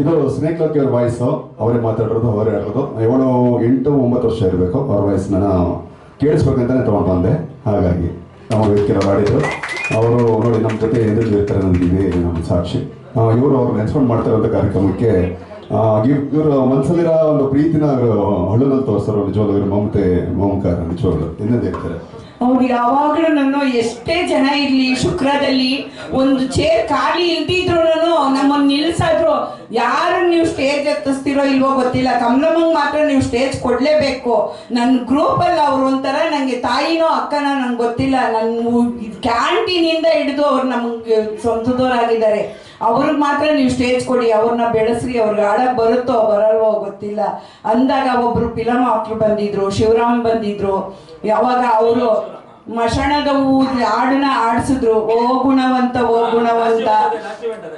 ಇದು snake lucky ಅವ್ರ voice ಅವರೇ ಮಾತಾಡಿರೋದು, ಅವರೇ ಆಡೋದು. ಏಳು ಎಂಟು ಒಂಬತ್ತು ವರ್ಷ ಇರಬೇಕು. ಅವ್ರ ವಾಯ್ಸ್ ನಾನು ಕೇಳಿಸ್ಬೇಕಂತಾನೆ ತೊಗೊಂಡು ಬಂದೆ. ಹಾಗಾಗಿ ನಮ್ಮ ವೇದಿಕೆಯಲ್ಲಿ ಮಾಡಿದ್ರು ಅವರು ನೋಡಿ ನಮ್ಮ ಜೊತೆ ಎದುರು ಇರ್ತಾರೆ ನನಗೆ ನಮ್ಮ ಸಾಕ್ಷಿ. ಇವರು ಅವ್ರು ನೆನ್ಸ್ಕೊಂಡು ಮಾಡ್ತಿರೋಂಥ ಕಾರ್ಯಕ್ರಮಕ್ಕೆ ಇವರು ಮನಸ್ಸಲ್ಲಿರೋ ಒಂದು ಪ್ರೀತಿನ ಅವರು ಹಳ್ಳದಲ್ಲಿ ತೋರಿಸ್ತಾರೆ ನಿಜವಾಗ್ಲೂ ಇವ್ರ ಮಮತೆ, ಮಮಕಾರ, ನಿಜವಾಗ್ಲು. ಇನ್ನೊಂದು ಹೇಳ್ತಾರೆ. ಅವ್ರು ಯಾವಾಗಲೂ ನಾನು ಎಷ್ಟೇ ಜನ ಇರ್ಲಿ, ಶುಕ್ರದಲ್ಲಿ ಒಂದು ಚೇರ್ ಖಾಲಿ ಇಲ್ದಿದ್ರು ನಮ್ಮನ್ನು ನಿಲ್ಸಾದ್ರು, ಯಾರು ನೀವು ಸ್ಟೇಜ್ ಎತ್ತಿಸ್ತಿರೋ ಇಲ್ವೋ ಗೊತ್ತಿಲ್ಲ. ಕಮಲಮ್ಮಂಗೆ ಮಾತ್ರ ನೀವು ಸ್ಟೇಜ್ ಕೊಡ್ಲೇಬೇಕು. ನನ್ನ ಗ್ರೂಪಲ್ಲಿ ಅವ್ರು ಒಂಥರ ನನಗೆ ತಾಯಿನೋ ಅಕ್ಕನ ನಂಗೆ ಗೊತ್ತಿಲ್ಲ. ನನ್ನ ಕ್ಯಾಂಟೀನಿಂದ ಹಿಡಿದು ಅವ್ರು ನಮಗೆ ಸ್ವಂತದವರಾಗಿದ್ದಾರೆ. ಅವ್ರಿಗೆ ಮಾತ್ರ ನೀವು ಸ್ಟೇಜ್ ಕೊಡಿ. ಅವ್ರನ್ನ ಬೆಳೆಸ್ರಿ, ಅವ್ರಿಗೆ ಆಡಕ್ ಬರುತ್ತೋ ಬರಲ್ವೋ ಗೊತ್ತಿಲ್ಲ. ಅಂದಾಗ ಒಬ್ಬರು ಫಿಲಮ್ ಆಕ್ಟ್ರು ಬಂದಿದ್ರು, ಶಿವರಾಮ್ ಬಂದಿದ್ರು. ಯಾವಾಗ ಅವರು ಮಶಾಣದ ಊ- ಹಾಡನ್ನ ಆಡಿಸಿದ್ರು ಓ ಗುಣವಂತ ಓ ಗುಣವಂತ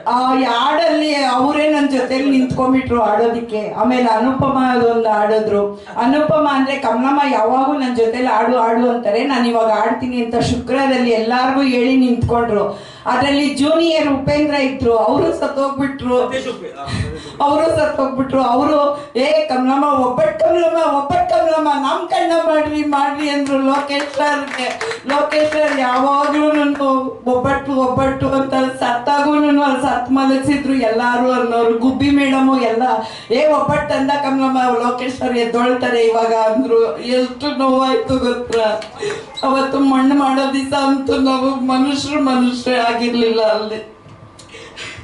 ಆ ಹಾಡಲ್ಲಿ ಅವರೇ ನನ್ನ ಜೊತೆಲಿ ನಿಂತ್ಕೊಂಡ್ಬಿಟ್ರು ಆಡೋದಿಕ್ಕೆ. ಆಮೇಲೆ ಅನುಪಮ ಅದೊಂದು ಆಡಿದ್ರು. ಅನುಪಮ ಅಂದ್ರೆ ಕಮಲಮ್ಮ ಯಾವಾಗೂ ನನ್ನ ಜೊತೆಲಿ ಆಡು ಆಡು ಅಂತಾರೆ. ನಾನು ಇವಾಗ ಆಡ್ತೀನಿ ಅಂತ ಶುಕ್ರದಲ್ಲಿ ಎಲ್ಲಾರ್ಗು ಹೇಳಿ ನಿಂತ್ಕೊಂಡ್ರು. ಅದರಲ್ಲಿ ಜೂನಿಯರ್ ಉಪೇಂದ್ರ ಇದ್ರು. ಅವರು ಸತ್ತೋಗ್ಬಿಟ್ರು. ಅವರು ಸತ್ತೋಗ್ಬಿಟ್ರು. ಅವರು ಏ ಕಮಲಮ್ಮ ಒಬ್ಬಟ್ಟು ಕಮಲಮ್ಮ ಒಬ್ಬಟ್ಟು ಕಮಲಮ್ಮ ನಮ್ ಕಣ್ಣ ಮಾಡ್ರಿ ಮಾಡ್ರಿ ಅಂದ್ರು ಲೋಕೇಶ್ ಸರ್ಗೆ ಲೋಕೇಶ್ ಸರ್ ಯಾವಾಗ್ಲೂ ಒಬ್ಬಟ್ಟು ಒಬ್ಬಟ್ಟು ಅಂತ ಸತ್ತಾಗೂ ಅಲ್ಲಿ ಸತ್ ಮಲಗಿಸಿದ್ರು ಎಲ್ಲಾರು ಅನ್ನೋರು. ಗುಬ್ಬಿ ಮೇಡಮು ಎಲ್ಲ, ಏ ಒಬ್ಬಟ್ಟು ಅಂದ ಕಮಲಮ್ಮ ಲೋಕೇಶ್ ಸರ್ ಎದ್ದೊಳ್ತಾರೆ ಇವಾಗ ಅಂದ್ರು. ಎಷ್ಟು ನೋವಾಯ್ತು ಗೊತ್ತ? ಅವತ್ತು ಮಣ್ಣು ಮಾಡೋ ದಿವಸ ಅಂತೂ ನಾವು ಮನುಷ್ಯರು ಮನುಷ್ಯ ಆಗಿರ್ಲಿಲ್ಲ ಅಲ್ಲಿ.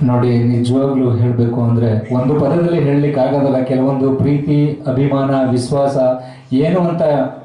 ನೋಡಿ, ನಿಜವಾಗ್ಲೂ ಹೇಳಬೇಕು ಅಂದ್ರೆ, ಒಂದು ಪದದಲ್ಲಿ ಹೇಳಲಿಕ್ಕೆ ಆಗೋದಲ್ಲ ಕೆಲವೊಂದು ಪ್ರೀತಿ, ಅಭಿಮಾನ, ವಿಶ್ವಾಸ, ಏನು ಅಂತ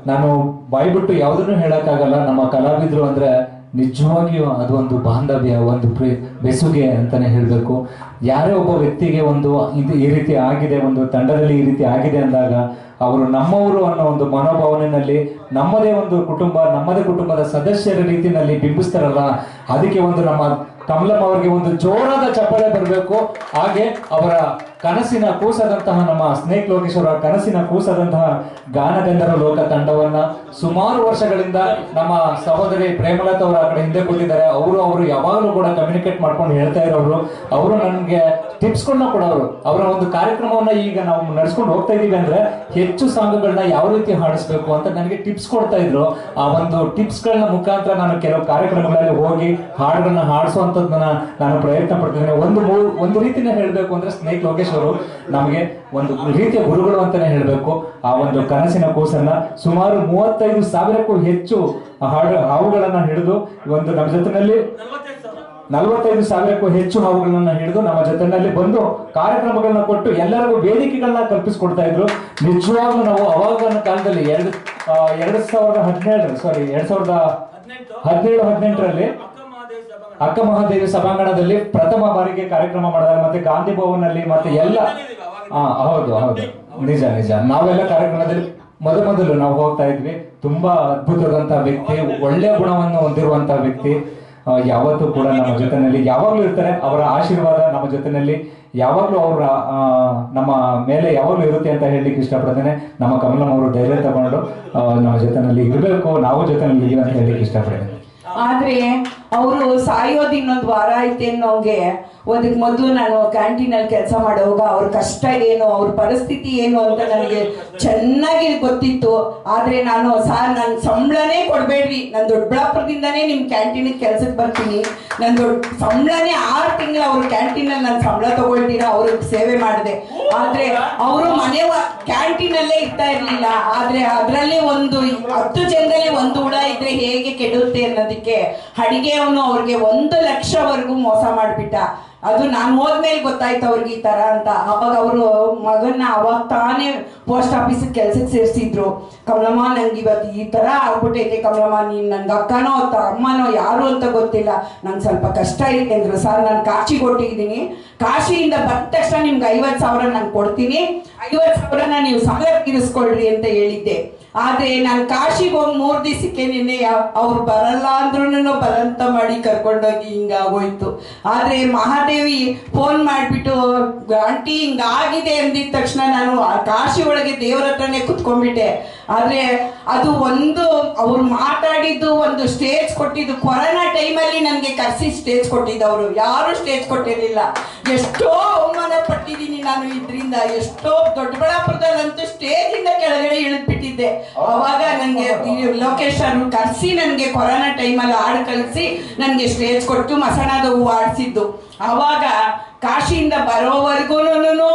ನಾನು ಬಾಯ್ಬಿಟ್ಟು ಯಾವುದನ್ನು ಹೇಳಕ್ಕಾಗಲ್ಲ. ನಮ್ಮ ಕಲಾವಿದರು ಅಂದ್ರೆ ನಿಜವಾಗಿಯೂ ಅದೊಂದು ಬಾಂಧವ್ಯ, ಒಂದು ಪ್ರೀ, ಬೆಸುಗೆ ಅಂತಾನೆ ಹೇಳಬೇಕು. ಯಾರೇ ಒಬ್ಬ ವ್ಯಕ್ತಿಗೆ ಒಂದು ಇದು ಈ ರೀತಿ ಆಗಿದೆ, ಒಂದು ತಂಡದಲ್ಲಿ ಈ ರೀತಿ ಆಗಿದೆ ಅಂದಾಗ, ಅವರು ನಮ್ಮವರು ಅನ್ನೋ ಒಂದು ಮನೋಭಾವನೆಯಲ್ಲಿ ನಮ್ಮದೇ ಒಂದು ಕುಟುಂಬ, ನಮ್ಮದೇ ಕುಟುಂಬದ ಸದಸ್ಯರ ರೀತಿಯಲ್ಲಿ ಬಿಂಬಿಸ್ತಾರಲ್ಲ, ಅದಕ್ಕೆ ಒಂದು ನಮ್ಮ ಕಮಲಂ ಅವರಿಗೆ ಒಂದು ಜೋರಾದ ಚಪ್ಪಳೆ ಬರಬೇಕು. ಹಾಗೆ ಅವರ ಕನಸಿನ ಕೂಸದಂತಹ ನಮ್ಮ ಸ್ನೇಕ್ ಲೋಕೇಶ್ವರ ಕನಸಿನ ಕೂಸದಂತಹ ಗಾನಗಂಧರ ಲೋಕ ತಂಡವನ್ನ ಸುಮಾರು ವರ್ಷಗಳಿಂದ ನಮ್ಮ ಸಹೋದರಿ ಪ್ರೇಮಲತಾ ಅವರು ಆ ಕಡೆ ಹಿಂದೆ ಕೂತಿದ್ದಾರೆ. ಅವರು ಅವರು ಯಾವಾಗಲೂ ಕೂಡ ಕಮ್ಯುನಿಕೇಟ್ ಮಾಡ್ಕೊಂಡು ಹೇಳ್ತಾ ಇರೋರು. ಅವರು ನನಗೆ ಟಿಪ್ಸ್ ಗಳನ್ನ ಕೊಡೋರು. ಅವರ ಒಂದು ಕಾರ್ಯಕ್ರಮವನ್ನ ಈಗ ನಾವು ನಡ್ಸ್ಕೊಂಡು ಹೋಗ್ತಾ ಇದೀವಿ ಅಂದ್ರೆ ಹೆಚ್ಚು ಸಾಂಗ್ಗಳನ್ನ ಯಾವ ರೀತಿ ಹಾಡಿಸ್ಬೇಕು ಅಂತ ನನಗೆ ಟಿಪ್ಸ್ ಕೊಡ್ತಾ ಇದ್ರು. ಆ ಒಂದು ಟಿಪ್ಸ್ ಗಳನ್ನ ಮುಖಾಂತರ ನಾನು ಕೆಲವು ಕಾರ್ಯಕ್ರಮಗಳಲ್ಲಿ ಹೋಗಿ ಹಾಡುಗಳನ್ನ ಹಾಡಿಸುವಂತದನ್ನ ನಾನು ಪ್ರಯತ್ನ ಪಡ್ತಿದ್ದೇನೆ ಒಂದು ಒಂದು ರೀತಿನ ಹೇಳಬೇಕು ಅಂದ್ರೆ ಸ್ನೇಹಿತ ಲೋಕೇಶ್ ಅವರು ನಮಗೆ ಒಂದು ರೀತಿಯ ಗುರುಗಳು ಅಂತಾನೆ ಹೇಳಬೇಕು. ಆ ಒಂದು ಕನಸಿನ ಕೂಸನ್ನ ಸುಮಾರು ಮೂವತ್ತೈದು ಸಾವಿರಕ್ಕೂ ಹೆಚ್ಚು ಹಾಡು, ಹಾವುಗಳನ್ನ ಹಿಡಿದು ಒಂದು ನಮ್ಮ ಜೊತೆನಲ್ಲಿ ನಲವತ್ತೈದು ಸಾವಿರಕ್ಕೂ ಹೆಚ್ಚು ಹಾವುಗಳನ್ನ ಹಿಡಿದು ನಮ್ಮ ಜೊತೆನಲ್ಲಿ ಬಂದು ಕಾರ್ಯಕ್ರಮಗಳನ್ನ ಕೊಟ್ಟು ಎಲ್ಲರಿಗೂ ವೇದಿಕೆಗಳನ್ನ ಕಲ್ಪಿಸಿಕೊಡ್ತಾ ಇದ್ರು. ನಿಜವಾಗ್ಲೂ ನಾವು ಅವಾಗಿನ ಕಾಲದಲ್ಲಿ ಎರಡು ಎರಡ್ ಸಾವಿರದ ಹದಿನೇಳು ಸಾರಿ ಎರಡ್ ಸಾವಿರದ ಹದಿನೇಳು, ಹದಿನೆಂಟರಲ್ಲಿ ಅಕ್ಕ ಮಹಾದೇವಿ ಸಭಾಂಗಣದಲ್ಲಿ ಪ್ರಥಮ ಬಾರಿಗೆ ಕಾರ್ಯಕ್ರಮ ಮಾಡಿದಾಗ ಮತ್ತೆ ಗಾಂಧಿ ಭವನಲ್ಲಿ ಮತ್ತೆ ಎಲ್ಲ ಹಾ ಹೌದು ಹೌದು. ನಿಜ ನಿಜ. ನಾವೆಲ್ಲ ಕಾರ್ಯಕ್ರಮದಲ್ಲಿ ಮೊದ ಮೊದಲು ನಾವು ಹೋಗ್ತಾ ಇದ್ವಿ. ತುಂಬಾ ಅದ್ಭುತವಾದಂತಹ ವ್ಯಕ್ತಿ ಒಳ್ಳೆ ಗುಣವನ್ನು ಹೊಂದಿರುವಂತಹ ವ್ಯಕ್ತಿ. ಯಾವತ್ತೂ ಕೂಡ ನಮ್ಮ ಜೊತೆನಲ್ಲಿ ಯಾವಾಗ್ಲೂ ಇರ್ತಾರೆ. ಅವರ ಆಶೀರ್ವಾದ ನಮ್ಮ ಜೊತೆನಲ್ಲಿ ಯಾವಾಗ್ಲೂ ಅವರ ನಮ್ಮ ಮೇಲೆ ಯಾವಾಗ್ಲೂ ಇರುತ್ತೆ ಅಂತ ಹೇಳಲಿಕ್ಕೆ ಇಷ್ಟಪಡ್ತೇನೆ. ನಮ್ಮ ಕಮಲಂ ಅವರು ಧೈರ್ಯ ತಗೊಂಡು ನಮ್ಮ ಜೊತೆನಲ್ಲಿ ಇರಬೇಕು ನಾವು ಜೊತೆನಲ್ಲಿ ಇದೀವಿ ಅಂತ ಹೇಳಲಿಕ್ಕೆ ಇಷ್ಟಪಡ್ತೇನೆ. ಆದ್ರೆ ಅವರು ಸಾಯೋದು ಇನ್ನೊಂದು ವಾರ ಐತೆ ಅನ್ನೋಂಗೆ ಅದಕ್ಕೆ ಮೊದಲು ನಾನು ಕ್ಯಾಂಟೀನಲ್ಲಿ ಕೆಲಸ ಮಾಡುವಾಗ ಅವ್ರ ಕಷ್ಟ ಏನು, ಅವ್ರ ಪರಿಸ್ಥಿತಿ ಏನು ಅಂತ ನನಗೆ ಚೆನ್ನಾಗಿ ಗೊತ್ತಿತ್ತು. ಆದ್ರೆ ನಾನು, ಸಾರ್ ನನ್ನ ಸಂಬಳನೇ ಕೊಡಬೇಡ್ರಿ. ನಾನು ದೊಡ್ಡಬಳ್ಳಾಪುರದಿಂದನೇ ನಿಮ್ಮ ಕ್ಯಾಂಟೀನಿಗೆ ಕೆಲ್ಸಕ್ಕೆ ಬರ್ತೀನಿ. ನನ್ನ ದೊಡ್ಡ ಸಂಬಳನೇ ಆರು ತಿಂಗಳು ಅವ್ರ ಕ್ಯಾಂಟೀನಲ್ಲಿ ನಾನು ಸಂಬಳ ತಗೊಳ್ತೀರಾ ಅವ್ರಿಗೆ ಸೇವೆ ಮಾಡಿದೆ. ಆದ್ರೆ ಅವರು ಮನೆ ಕ್ಯಾಂಟೀನಲ್ಲೇ ಇರ್ತಾ ಇರ್ಲಿಲ್ಲ. ಆದ್ರೆ ಅದರಲ್ಲಿ ಒಂದು ಹತ್ತು ಜನರಲ್ಲಿ ಒಂದು ಹುಳ ಇದ್ರೆ ಹೇಗೆ ಕೆಡುತ್ತೆ ಅನ್ನೋದಕ್ಕೆ ಅಡಿಗೆ ಅವನು ಅವ್ರಿಗೆ ಒಂದು ಲಕ್ಷವರೆಗೂ ಮೋಸ ಮಾಡ್ಬಿಟ್ಟ. ಅದು ನಾನು ಹೋದ್ಮೇಲೆ ಗೊತ್ತಾಯ್ತು ಅವ್ರಿಗೆ ಈ ತರ ಅಂತ. ಅವಾಗ ಅವರು ಮಗನ್ನ ಅವಾಗ ತಾನೇ ಪೋಸ್ಟ್ ಆಫೀಸ್ ಕೆಲ್ಸಕ್ಕೆ ಸೇರಿಸಿದ್ರು. ಕಮಲಮ್ಮ ನಂಗೆ ಇವತ್ತು ಈ ತರ ಆಗ್ಬಿಟ್ಟೈತೆ ಕಮಲಮ್ಮ, ನೀನ್ ನನ್ಗೆ ಅಕ್ಕನೋ ಅಥವಾ ಅಮ್ಮನೋ ಯಾರು ಅಂತ ಗೊತ್ತಿಲ್ಲ. ನಂಗೆ ಸ್ವಲ್ಪ ಕಷ್ಟ ಐತೆ ಅಂದ್ರು. ಸರ್, ನಾನು ಕಾಶಿ ಕೊಟ್ಟಿದ್ದೀನಿ ಕಾಶಿಯಿಂದ ಬಂದ ತಕ್ಷಣ ನಿಮ್ಗೆ ಐವತ್ತು ಸಾವಿರ ನಾನು ಕೊಡ್ತೀನಿ. ಐವತ್ತು ಸಾವಿರನ ನೀವು ಸಾಲ ತೀರಿಸ್ಕೊಳ್ರಿ ಅಂತ ಹೇಳಿದ್ದೆ. ಆದ್ರೆ ನಾನು ಕಾಶಿಗೆ ಹೋಗಿ ಮೂರ್ ದಿವಸಕ್ಕೆ ನಿನ್ನೆ ಅವ್ರು ಬರಲ್ಲ ಅಂದ್ರೂ ಬರಂತ ಮಾಡಿ ಕರ್ಕೊಂಡೋಗಿ ಹಿಂಗಾಗೋಯ್ತು ಆದ್ರೆ ಮಹಾದೇವಿ ಫೋನ್ ಮಾಡ್ಬಿಟ್ಟು, ಆಂಟಿ ಹಿಂಗಾಗಿದೆ ಅಂದಿದ ತಕ್ಷಣ ನಾನು ಕಾಶಿ ಒಳಗೆ ದೇವ್ರ ಹತ್ರನೇ ಕುತ್ಕೊಂಡ್ಬಿಟ್ಟೆ. ಆದ್ರೆ ಅದು ಒಂದು ಅವ್ರು ಮಾತಾಡಿದ್ದು ಒಂದು ಸ್ಟೇಜ್ ಕೊಟ್ಟಿದ್ದು ಕೊರೋನಾ ಟೈಮಲ್ಲಿ ನನಗೆ ಕರ್ಸಿ ಸ್ಟೇಜ್ ಕೊಟ್ಟಿದ್ದವರು. ಯಾರು ಸ್ಟೇಜ್ ಕೊಟ್ಟಿರಲಿಲ್ಲ. ಎಷ್ಟೋ ಅವಮಾನ ಪಟ್ಟಿದ್ದೀನಿ ನಾನು ಇದರಿಂದ. ಎಷ್ಟೋ ದೊಡ್ಡಬಳ್ಳಾಪುರದಲ್ಲಂತೂ ಸ್ಟೇಜ್ ಇಂದ ಕೆಳಗಡೆ ಇಳಿದ್ಬಿಟ್ಟಿದ್ದೆ. ಅವಾಗ ನನಗೆ ಲೋಕೇಶ್ ಅವರು ಕರ್ಸಿ ನನಗೆ ಕೊರೋನಾ ಟೈಮಲ್ಲಿ ಹಾಡು ಕಲಿಸಿ ನನಗೆ ಸ್ಟೇಜ್ ಕೊಟ್ಟು ಮಸಣದ ಹೂವು ಆಡಿಸಿದ್ದು ಅವಾಗ ಕಾಶಿಯಿಂದ ಬರೋವರೆಗೂ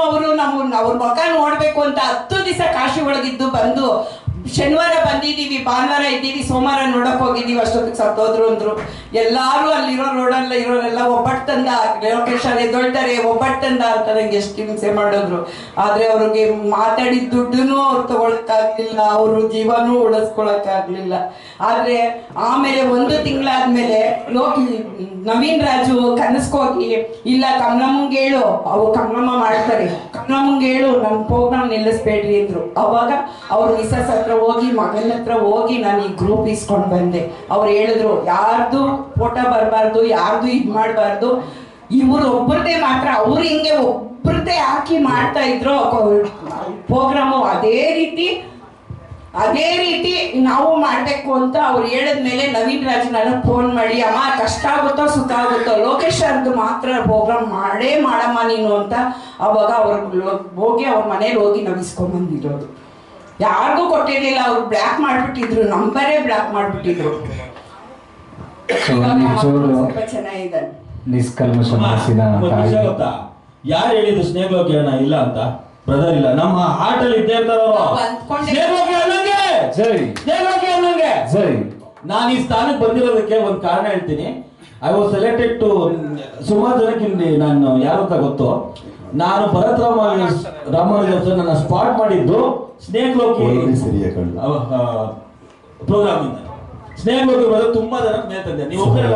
ಅವರು ನಮ್ಮ ಅವ್ರ ಮುಖ ನೋಡ್ಬೇಕು ಅಂತ ಹತ್ತು ದಿವಸ ಕಾಶಿ ಒಳಗಿದ್ದು ಬಂದು ಶನಿವಾರ ಬಂದಿದ್ದೀವಿ, ಭಾನುವಾರ ಇದ್ದೀವಿ, ಸೋಮವಾರ ನೋಡಕ್ ಹೋಗಿದ್ದೀವಿ, ಅಷ್ಟೊತ್ತಿಗೆ ಸತ್ತೋದ್ರು ಅಂದ್ರು. ಎಲ್ಲಾರು ಅಲ್ಲಿರೋ ರೋಡಲ್ಲ ಇರೋರೆಲ್ಲ ಒಬ್ಬಟ್ಟು ತಂದ ಲೋಕೇಶ್ ಅವ್ರು ಎದ್ದೊಳ್ತಾರೆ ಒಬ್ಬಟ್ಟು ತಂದ ಅಂತ ನಂಗೆ ಎಷ್ಟು ಹಿಂಸೆ ಮಾಡಿದ್ರು. ಆದ್ರೆ ಅವ್ರಿಗೆ ಮಾತಾಡಿದ ದುಡ್ಡನ್ನು ಅವ್ರು ತಗೊಳಕ್ಕಾಗ್ಲಿಲ್ಲ, ಅವ್ರ ಜೀವನೂ ಉಳಿಸ್ಕೊಳಕ್ಕಾಗ್ಲಿಲ್ಲ. ಆದ್ರೆ ಆಮೇಲೆ ಒಂದು ತಿಂಗಳಾದ್ಮೇಲೆ ಲೋಕಿ, ನವೀನ್ ರಾಜು ಕನಸ್ಕೋಗಿ ಇಲ್ಲ ಕಮಲಮ್ಮಂಗೆ ಹೇಳು, ಅವು ಕಮಲಮ್ಮ ಮಾಡ್ತಾರೆ. ಕಮಲಮ್ಮಂಗೆ ಹೇಳು ನಮ್ಮ ಪ್ರೋಗ್ರಾಮ್ ನಿಲ್ಲಿಸ್ಬೇಡ್ರಿ ಅಂದ್ರು. ಅವಾಗ ಅವ್ರು ಮಿಸಸ್ ಹತ್ರ ಹೋಗಿ, ಮಗನ ಹತ್ರ ಹೋಗಿ ನಾನು ಈ ಗ್ರೂಪ್ ಇಸ್ಕೊಂಡು ಬಂದೆ. ಅವ್ರು ಹೇಳಿದ್ರು, ಯಾರ್ದು ಫೋಟೋ ಬರಬಾರ್ದು, ಯಾರ್ದು ಇದು ಮಾಡಬಾರ್ದು, ಇವರು ಒಬ್ಬರದೇ ಮಾತ್ರ, ಅವ್ರು ಹಿಂಗೆ ಒಬ್ಬರದೇ ಹಾಕಿ ಮಾಡ್ತಾ ಇದ್ರು. ಪ್ರೋಗ್ರಾಮು ಅದೇ ರೀತಿ ಅದೇ ರೀತಿ ನಾವು ಮಾಡಬೇಕು ಅಂತ ಅವ್ರು ಹೇಳಿದ್ಮೇಲೆ ನವೀನ್ ರಾಜ್ ನನಗೆ ಫೋನ್ ಮಾಡಿ, ಅಮ್ಮ, ಕಷ್ಟ ಆಗುತ್ತೋ, ಸುಖ ಆಗುತ್ತೋ, ಲೋಕೇಶ್ ಅವ್ರದ್ದು ಮಾತ್ರ ಪ್ರೋಗ್ರಾಮ್ ಮಾಡೇ ಮಾಡಮ್ಮ ನೀನು ಅಂತ. ಅವಾಗ ಅವ್ರ ಹೋಗಿ ಅವ್ರ ಮನೇಲಿ ಹೋಗಿ ನಾವು ಇಸ್ಕೊಂಡ್ ಬಂದಿರೋದು. ಯಾರಿಗೂ ಕೊಟ್ಟಿರ್ಲಿಲ್ಲ ಅವ್ರು ಬ್ಲ್ಯಾಕ್ ಮಾಡ್ಬಿಟ್ಟಿದ್ರು ನಂಬರೇ ಬ್ಲ್ಯಾಕ್ ಮಾಡ್ಬಿಟ್ಟಿದ್ರು. ಚೆನ್ನಾಗಿದ್ದಾನೆ ನಿಷ್ಕಲ್ಮಶ ಮನಸ್ಸಿನ ಯಾರು ಹೇಳಿದ್ರು ಸ್ನೇಹಲೋಕಿ ಅಣ್ಣ ಇಲ್ಲ ಅಂತ? ಬ್ರದರ್ ಇಲ್ಲ. ನಮ್ಮ ಹಾರ್ಟ್ ಅಲ್ಲಿ ಇದ್ದೇ ಇರ್ತಾರ ನಾವು ಅಂದ್ಕೊಂಡೆ- ಸ್ನೇಹಲೋಕಿ ಅನ್ನಂಗೆ ಜೈ. ಸ್ನೇಹಲೋಕಿ ಜೈ. ನಾನು ಈ ಸ್ಥಾನಕ್ಕೆ ಬಂದಿರೋದಕ್ಕೆ ಒಂದು ಕಾರಣ ಹೇಳ್ತೀನಿ. ಐ ವಾಸ್ ಸೆಲೆಕ್ಟೆಡ್ ಟು ಸುಮಾರು ಜನಕ್ಕೆ ಇಲ್ಲಿ ನಾನು ಯಾರು ಅಂತ ಗೊತ್ತು. ನಾನು ಭರತ್ ರಾಮ ನನ್ನ ಸ್ಪಾಟ್ ಮಾಡಿದ್ದು ಸ್ನೇಹ ಲೋಕಿ ಪ್ರೋಗ್ರಾಮ್ ಇಂದ. ಸ್ನೇಕ್ ಲೋಕಿ ಬರೋದು ತುಂಬಾ ಜನ ನೇತಂದೆ ತಂದೆ ನೀವು ಒಬ್ಬರೇ